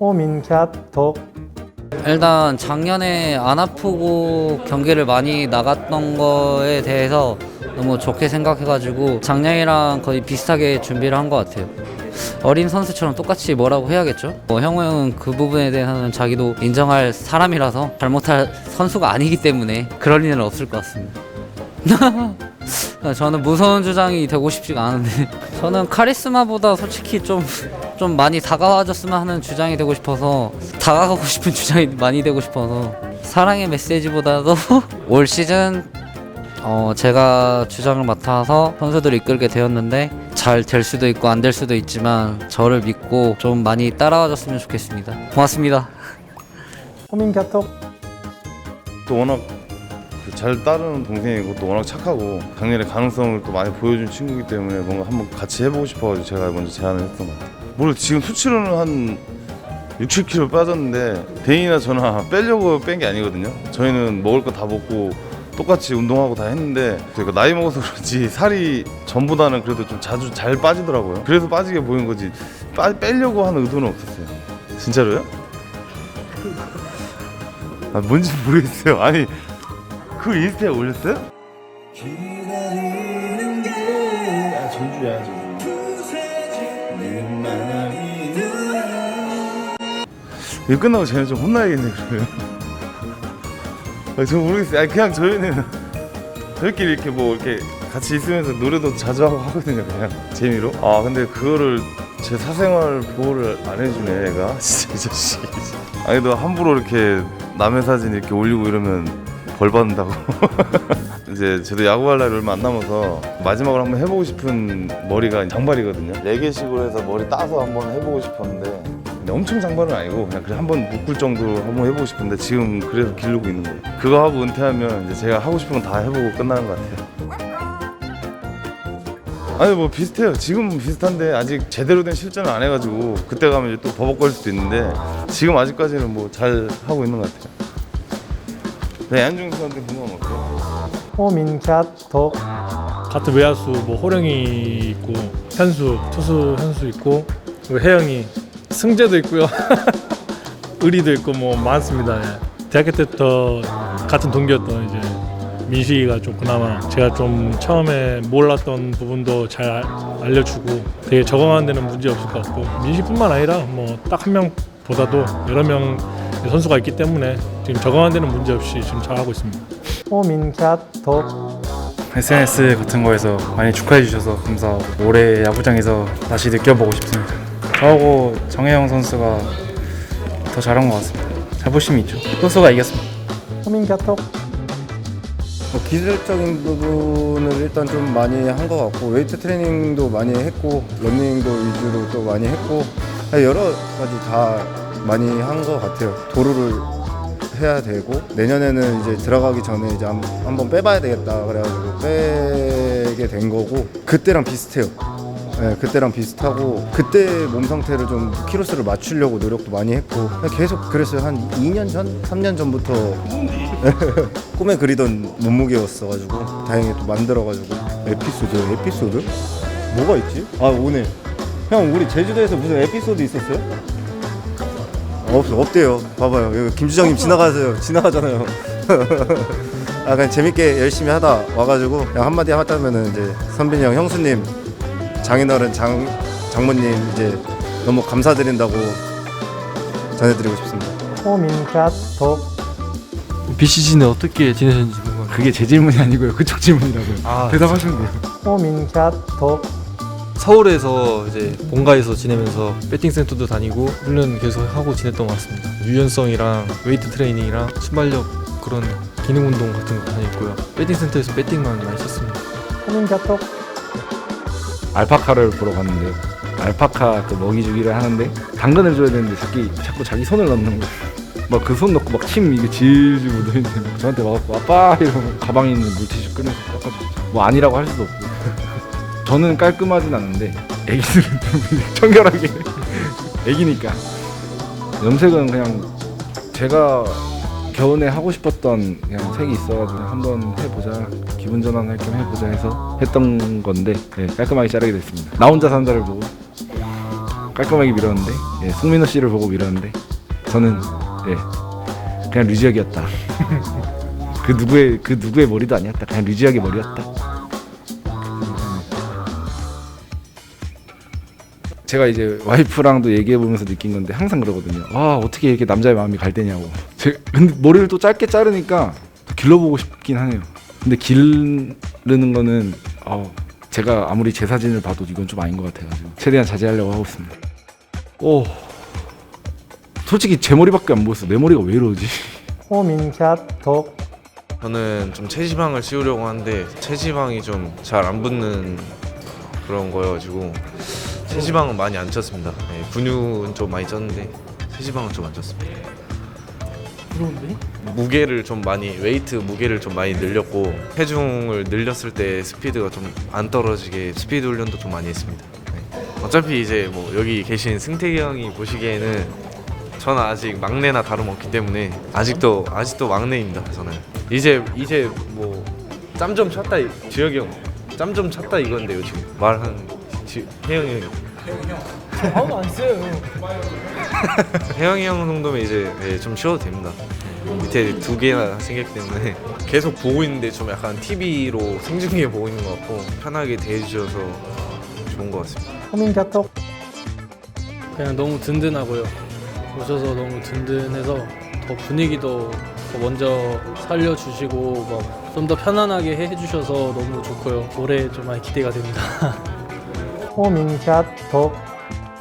호민캬톡 일단 작년에 안 아프고 경기를 많이 나갔던 거에 대해서 너무 좋게 생각해가지고 작년이랑 거의 비슷하게 준비를 한 것 같아요. 어린 선수처럼 똑같이 뭐라고 해야겠죠? 뭐 형우 형은 그 부분에 대해서는 자기도 인정할 사람이라서 잘못할 선수가 아니기 때문에 그럴 일은 없을 것 같습니다. 저는 무서운 주장이 되고 싶지가 않은데 저는 카리스마보다 솔직히 좀 좀 많이 다가와줬으면 하는 주장이 되고 싶어서 다가가고 싶은 주장이 많이 되고 싶어서 사랑의 메시지보다도 올 시즌 어 제가 주장을 맡아서 선수들을 이끌게 되었는데 잘 될 수도 있고 안 될 수도 있지만 저를 믿고 좀 많이 따라와줬으면 좋겠습니다. 고맙습니다. 호민캬톡 또 워낙 그잘 따르는 동생이고 또 워낙 착하고 작년에 가능성을 또 많이 보여준 친구이기 때문에 뭔가 한번 같이 해보고 싶어가지고 제가 먼저 제안을 했던 것 같아요. 뭘 지금 수치로는 한 6, 7kg 빠졌는데 대인이나 저나 빼려고 뺀 게 아니거든요. 저희는 먹을 거 다 먹고 똑같이 운동하고 다 했는데 제가 나이 먹어서 그런지 살이 전보다는 그래도 좀 자주 잘 빠지더라고요. 그래서 빠지게 보인 거지 빠, 빼려고 하는 의도는 없었어요. 진짜로요? 아, 뭔지 모르겠어요. 아니 그 인스타에 올렸어요? 기다리는 게 아 전주야 전주 이거 끝나고 쟤는 좀 혼나야겠네 그러면. 아, 저 모르겠어요. 아니 그냥 저희는 저희끼리 이렇게 뭐 이렇게 같이 있으면서 노래도 자주 하고 하거든요 그냥. 재미로. 아 근데 그거를 제 사생활 보호를 안 해주네 얘가. 진짜 이 자식이. 아니 너 함부로 이렇게 남의 사진 이렇게 올리고 이러면 벌 받는다고. 이제 저도 야구할 날이 얼마 안 남아서 마지막으로 한번 해보고 싶은 머리가 장발이거든요. 네 개씩으로 해서 머리 따서 한번 해보고 싶었는데 엄청 장발은 아니고 그냥 그래 한번 묶을 정도로 한번 해보고 싶은데 지금 그래서 기르고 있는 거예요. 그거 하고 은퇴하면 이제 제가 하고 싶은 건 다 해보고 끝나는 것 같아요. 아니 뭐 비슷해요. 지금 비슷한데 아직 제대로 된 실전을 안 해가지고 그때 가면 이제 또 버벅거릴 수도 있는데 지금 아직까지는 뭐 잘 하고 있는 것 같아요. 네 양중 선수한테 궁금한 거 없어요? 호민캬톡. 같은 외야수 뭐 호령이 있고 현수 투수 현수 있고 그리고 혜영이 승재도 있고요 의리도 있고 뭐 많습니다 예. 대학교 때부터 같은 동기였던 이제 민식이가 좀 그나마 제가 좀 처음에 몰랐던 부분도 잘 알- 알려주고 되게 적응하는 데는 문제 없을 것 같고 민식뿐만 아니라 뭐 딱 한 명보다도 여러 명 선수가 있기 때문에 지금 적응하는 데는 문제 없이 지금 잘 하고 있습니다. 호민캬톡 SNS 같은 거에서 많이 축하해 주셔서 감사하고 올해 야구장에서 다시 느껴보고 싶습니다. 저하고 정혜영 선수가 더 잘한 것 같습니다. 자부심이 있죠. 소수가 이겼습니다. 호민캬톡 뭐 기술적인 부분을 일단 좀 많이 한 것 같고 웨이트 트레이닝도 많이 했고 러닝도 위주로 또 많이 했고 여러 가지 다 많이 한 것 같아요. 도루를 해야 되고 내년에는 이제 들어가기 전에 이제 한- 한번 빼봐야 되겠다 그래가지고 빼게 된 거고 그때랑 비슷해요. 네, 그때랑 비슷하고 그때 몸 상태를 좀 키로수를 맞추려고 노력도 많이 했고 계속 그랬어요. 한 2년 전, 3년 전부터 꿈에 그리던 몸무게였어가지고 다행히 또 만들어가지고 에피소드 에피소드 뭐가 있지? 아 오늘 형 우리 제주도에서 무슨 에피소드 있었어요? 없 없대요. 봐봐요 여기 김주정님 지나가세요. 지나가잖아요. 아 그냥 재밌게 열심히 하다 와가지고 그냥 한마디 하다면은 이제 선빈이 형 형수님 장인어른 장 장모님 이제 너무 감사드린다고 전해드리고 싶습니다. 호민캬톡 BCG는 어떻게 지내셨는지 궁금해요. 그게 제 질문이 아니고요. 그쪽 질문이라고요. 아, 대답하시면 돼요. 호민캬톡 서울에서 이제 본가에서 지내면서 배팅 센터도 다니고 훈련 계속 하고 지냈던 것 같습니다. 유연성이랑 웨이트 트레이닝이랑 순발력 그런 기능 운동 같은 거 다녔고요. 배팅 센터에서 배팅만 많이 쳤습니다. 호민캬톡 알파카를 보러 갔는데요. 알파카 그 먹이 주기를 하는데 당근을 줘야 되는데 자기 자꾸 자기 손을 넣는 거예요. 막 그 손 넣고 막 침 이게 질질 묻어있는데 막 저한테 와갖고 아빠 이러면 가방에 있는 물티슈 꺼내서 닦아주죠. 뭐 아니라고 할 수도 없고. 저는 깔끔하진 않은데 애기들은 좀 청결하게 애기니까 염색은 그냥 제가 겨우내 하고 싶었던 그냥 색이 있어가지고 한번 해보자 기분 전환할 겸 해보자 해서 했던 건데 네, 깔끔하게 자르게 됐습니다 나 혼자 산다를 보고 깔끔하게 밀었는데 예, 송민호 씨를 보고 밀었는데 저는 예, 그냥 류지혁이었다. 그 누구의 그 누구의 머리도 아니었다. 그냥 류지혁의 머리였다. 제가 이제 와이프랑도 얘기해 보면서 느낀 건데 항상 그러거든요. 아 어떻게 이렇게 남자의 마음이 갈 때냐고. 제 근데 머리를 또 짧게 자르니까 더 길러보고 싶긴 하네요. 근데 기르는 거는 어, 제가 아무리 제 사진을 봐도 이건 좀 아닌 것 같아가지고 최대한 자제하려고 하고 있습니다. 오 솔직히 제 머리밖에 안 보였어. 내 머리가 왜 이러지? 호민샷 톡 저는 좀 체지방을 씌우려고 하는데 체지방이 좀 잘 안 붙는 그런 거여가지고 체지방은 많이 안 쪘습니다. 네, 근육은 좀 많이 쪘는데 체지방은 좀 안 쪘습니다. 무게를 좀 많이 웨이트 무게를 좀 많이 늘렸고 체중을 늘렸을 때 스피드가 좀 안 떨어지게 스피드 훈련도 좀 많이 했습니다. 네. 어차피 이제 뭐 여기 계신 승택이 형이 보시기에는 저는 아직 막내나 다름없기 때문에 아직도 아직도 막내입니다. 저는 이제 이제 뭐 짬 좀 찼다 이- 주혁이 형 짬 좀 찼다 이건데요 지금 말한 지- 혜영이 형이 아무도 안 써요. 혜영이 형 정도면 이제 예, 좀 쉬어도 됩니다. 밑에 두 개나 생겼기 때문에 계속 보고 있는데 좀 약간 TV로 생중계 보고 있는 것 같고 편하게 대해주셔서 좋은 것 같습니다. 호민샷 톡 그냥 너무 든든하고요. 오셔서 너무 든든해서 더 분위기도 더 먼저 살려주시고 좀 더 편안하게 해주셔서 너무 좋고요. 올해 좀 많이 기대가 됩니다. 호민샷 톡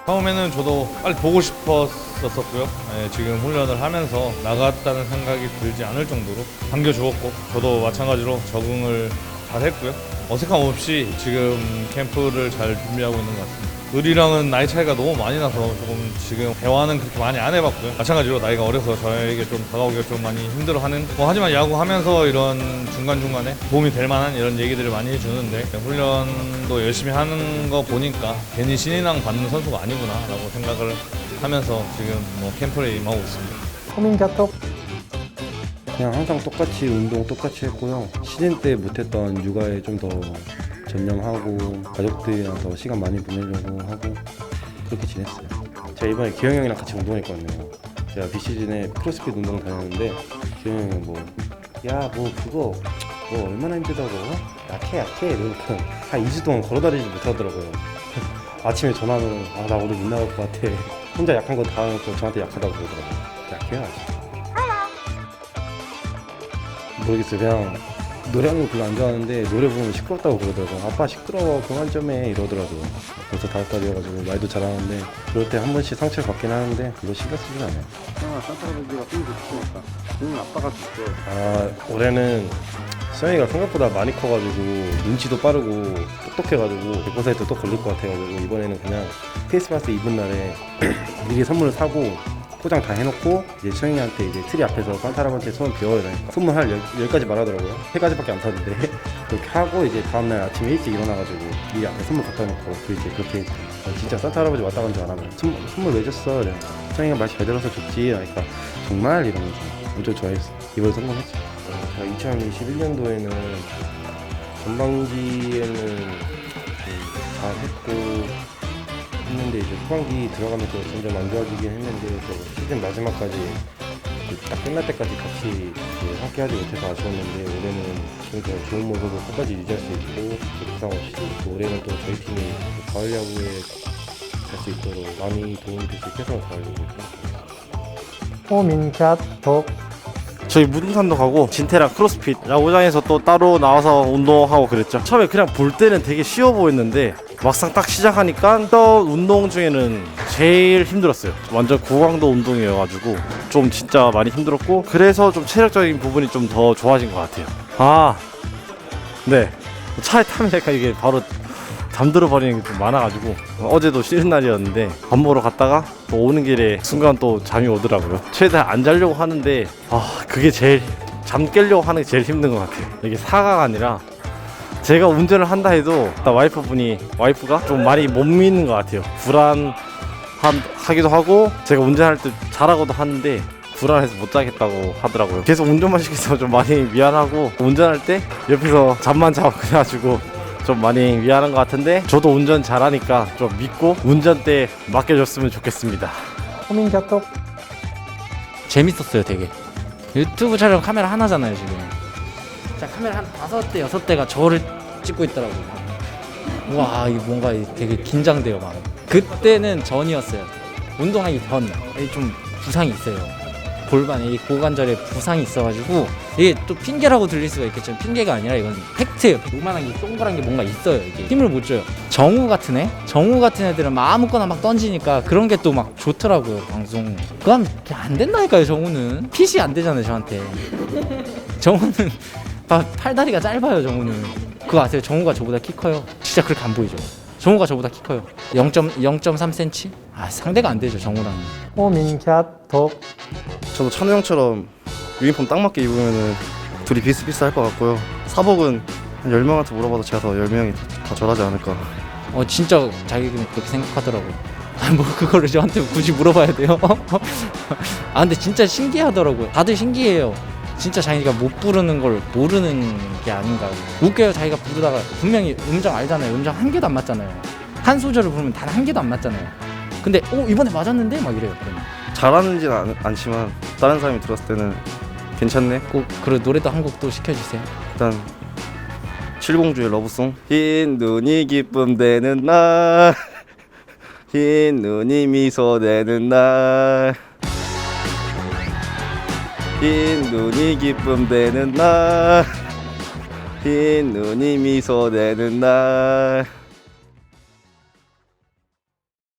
처음에는 저도 빨리 보고 싶었었고요. 예, 지금 훈련을 하면서 나갔다는 생각이 들지 않을 정도로 반겨주었고 저도 마찬가지로 적응을 잘 했고요. 어색함 없이 지금 캠프를 잘 준비하고 있는 것 같습니다. 을이랑은 나이 차이가 너무 많이 나서 조금 지금 대화는 그렇게 많이 안 해봤고요. 마찬가지로 나이가 어려서 저에게 좀 다가오기가 좀 많이 힘들어하는 뭐 하지만 야구하면서 이런 중간 중간에 도움이 될 만한 이런 얘기들을 많이 해주는데 훈련도 열심히 하는 거 보니까 괜히 신인왕 받는 선수가 아니구나라고 생각을 하면서 지금 뭐 캠프에 임하고 있습니다. 호민샷 톡 그냥 항상 똑같이 운동 똑같이 했고요. 시즌 때 못했던 육아에 좀 더 전념하고 가족들이랑 더 시간 많이 보내려고 하고 그렇게 지냈어요. 제가 이번에 기영 형이랑 같이 운동했거든요. 제가 비시즌에 크로스핏 운동 다녔는데 기영 형이 뭐, 야, 뭐 그거 뭐 얼마나 힘들다고? 약해 약해 이러니까 한 2주 동안 걸어다니지 못하더라고요. 아침에 전화하면 아나 오늘 못 나갈 것 같아. 혼자 약한 거다 해놓고 저한테 약하다고 그러더라고요. 약해요 아직. 모르겠어요. 그냥 노래하는 거 별로 안 좋아하는데 노래 부르면 시끄럽다고 그러더라고요. 아빠 시끄러워 그만 좀 해 이러더라고요. 벌써 다섯 살이어가지고 말도 잘하는데 그럴 때 한 번씩 상처를 받긴 하는데 그거 신경 쓰진 않아요. 아 올해는 수영이가 생각보다 많이 커가지고 눈치도 빠르고 똑똑해가지고 100%또 걸릴 것 같아가지고 이번에는 그냥 크리스마스 이브 날에 미리 선물을 사고 포장 다 해놓고 이제 수영이한테 이제 트리 앞에서 산타 할아버지한테 손을 비워야 돼. 선물 할 열, 열 가지 말하더라고요. 세 가지밖에 안 샀는데 그렇게 하고 이제 다음날 아침에 일찍 일어나가지고 미리 앞에 선물 갖다 놓고 그 이제 그렇게 어, 진짜 산타 할아버지 왔다 간 줄 알았네. 선물, 선물 왜 줬어? 그래. 수영이가 맛이 잘 들어서 줬지. 그러니까 정말 이러면서 엄청 좋아했어. 이번에 성공했죠. 어, 제가 2021년도에는 전반기에는 좀 잘했고 했는데 이제 후반기 들어가면서 점점 안 좋아지긴 했는데 또 시즌 마지막까지 그딱 끝날 때까지 같이 그 함께 하지 못해서 아쉬웠는데 올해는 좀더 좋은 모습을 끝까지 유지할 수 있고 그 부상 없이 또 올해는 또 저희 팀이 그 가을 야구에 갈 수 있도록 많이 도움이 될 수 있게 최선을 다하려고 있습니다. 호민샷 톡 저희 무등산도 가고 진태랑 크로스핏 야구장에서 또 따로 나와서 운동하고 그랬죠 처음에 그냥 볼 때는 되게 쉬워 보였는데 막상 딱 시작하니까 또 운동 중에는 제일 힘들었어요. 완전 고강도 운동이어가지고 좀 진짜 많이 힘들었고 그래서 좀 체력적인 부분이 좀 더 좋아진 것 같아요. 아 네. 차에 타면 약간 이게 바로 잠들어 버리는 게 좀 많아가지고 어제도 쉬는 날이었는데 밥 먹으러 갔다가 또 오는 길에 순간 또 잠이 오더라고요. 최대한 안 자려고 하는데 아 그게 제일 잠 깨려고 하는 게 제일 힘든 것 같아요. 이게 사가가 아니라 제가 운전을 한다 해도 딱 와이프분이 와이프가 좀 많이 못 믿는 것 같아요. 불안 하기도 하고 제가 운전할 때 잘하고도 하는데 불안해서 못 자겠다고 하더라고요. 계속 운전만 시켜서 좀 많이 미안하고 운전할 때 옆에서 잠만 자고 그래가지고 좀 많이 미안한 것 같은데 저도 운전 잘하니까 좀 믿고 운전대 맡겨줬으면 좋겠습니다. 호민교통 재밌었어요 되게. 유튜브 촬영 카메라 하나잖아요 지금. 자 카메라 한 다섯 대 여섯 대가 저를 찍고 있더라고요. 와 이게 뭔가 되게 긴장돼요 막 그때는 전이었어요. 운동하기 전. 좀 부상이 있어요. 골반에 이 고관절에 부상이 있어가지고 이게 또 핑계라고 들릴 수가 있겠지만 핑계가 아니라 이건 팩트예요. 요만한 게 동그란 게 뭔가 있어요 이게. 힘을 못 줘요. 정우 같은 애? 정우 같은 애들은 막 아무거나 막 던지니까 그런 게 또 막 좋더라고요 방송. 하면 안 된다니까요 정우는. 핏이 안 되잖아요 저한테. 정우는 아, 팔다리가 짧아요 정우는 그거 아세요 정우가 저보다 키 커요 진짜 그렇게 안 보이죠 정우가 저보다 키 커요 0.0.3cm 아 상대가 안 되죠 정우랑은 호민교통 저도 찬우 형처럼 유니폼 딱 맞게 입으면은 둘이 비슷비슷할 것 같고요. 사복은 한 10명한테 물어봐도 제가 더 10명이 다 절하지 않을까. 어 진짜 자기는 그렇게 생각하더라고요. 아, 뭐 그거를 저한테 굳이 물어봐야 돼요? 아 근데 진짜 신기하더라고요. 다들 신기해요. 진짜 자기가 못 부르는 걸 모르는 게 아닌가. 웃겨요. 자기가 부르다가 분명히 음정 알잖아요. 음정 한 개도 안 맞잖아요. 한 소절을 부르면 단 한 개도 안 맞잖아요. 근데 어 이번에 맞았는데 막 이래요. 그러면 잘하는지는 않, 않지만 다른 사람이 들었을 때는 괜찮네. 꼭 그런 노래도 한곡또 시켜주세요. 일단 칠공주의 러브송 흰 눈이 기쁨 되는 날 흰 눈이 미소 되는 날 흰 눈이 기쁨 되는 날. 흰 눈이 미소 되는 날